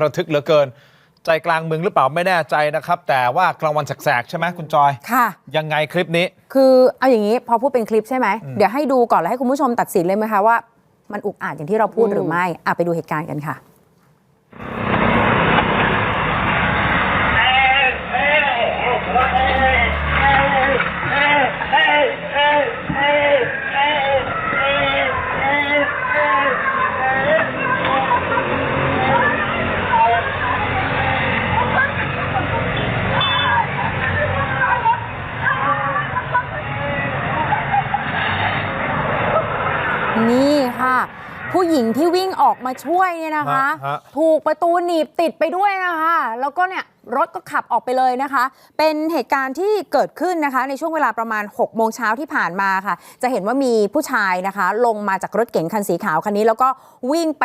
ระทึกเหลือเกิน ใจกลางเมืองหรือเปล่าไม่แน่ใจนะครับ แต่ว่ากลางวันแสกๆใช่ไหมคุณจอย ค่ะ ยังไงคลิปนี้ คือเอาอย่างนี้พอพูดเป็นคลิปใช่ไหมเดี๋ยวให้ดูก่อนแล้วให้คุณผู้ชมตัดสินเลยไหมคะว่า มันอุกอาจอย่างที่เราพูดหรือไม่อะไปดูเหตุการณ์กันค่ะ นี่ค่ะ ผู้หญิงที่วิ่งออกมาช่วยเนี่ยนะคะ ฮะฮะ ถูกประตูหนีบติดไปด้วยนะคะ แล้วก็เนี่ยรถก็ขับออกไปเลยนะคะ เป็นเหตุการณ์ที่เกิดขึ้นนะคะ ในช่วงเวลาประมาณ6โมงเช้าที่ผ่านมาค่ะ จะเห็นว่ามีผู้ชายนะคะ ลงมาจากรถเก๋งคันสีขาวคันนี้ แล้วก็วิ่งไป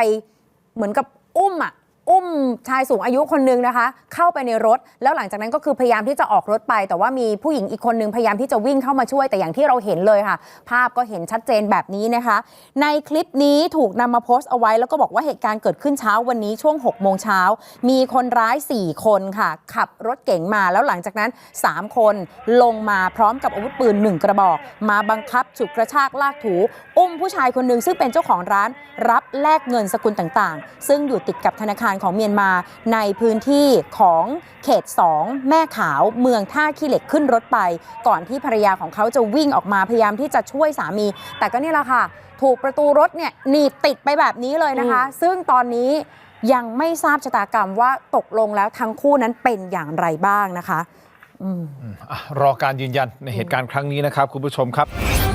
เหมือนกับอุ้มอะ อุ้มชายสูงอายุคนนึงนะคะ เข้าไปในรถ แล้วหลังจากนั้นก็คือพยายามที่จะออกรถไป แต่ว่ามีผู้หญิงอีกคนนึงพยายามที่จะวิ่งเข้ามาช่วยแต่อย่างที่เราเห็นเลยค่ะ ภาพก็เห็นชัดเจนแบบนี้นะคะ ในคลิปนี้ถูกนำมาโพสต์เอาไว้ แล้วก็บอกว่าเหตุการณ์เกิดขึ้นเช้าวันนี้ช่วง6โมงเช้ามีคนร้าย 4 คนค่ะ ขับรถเก๋งมาแล้วหลังจากนั้น 3 คนลงมาพร้อมกับอาวุธปืน 1 กระบอก มาบังคับฉุดกระชากลากถู อุ้มผู้ชายคนหนึ่งซึ่งเป็นเจ้าของร้าน รับแลกเงินสกุลต่างๆ ซึ่งอยู่ติดกับธนาคารของเมียนมาในพื้นที่ของเขต 2 แม่ขาวเมืองท่าขี้เหล็กขึ้นรถไป ก่อนที่ภรรยาของเขาจะวิ่งออกมาพยายามที่จะช่วยสามี แต่ก็นี่แหละค่ะ ถูกประตูรถเนี่ยหนีบติดไปแบบนี้เลยนะคะ ซึ่งตอนนี้ยังไม่ทราบชะตากรรมว่าตกลงแล้วทั้งคู่นั้นเป็นอย่างไรบ้างนะคะอืมอะรอการยืนยันในเหตุการณ์ครั้งนี้นะครับ คุณผู้ชมครับทำ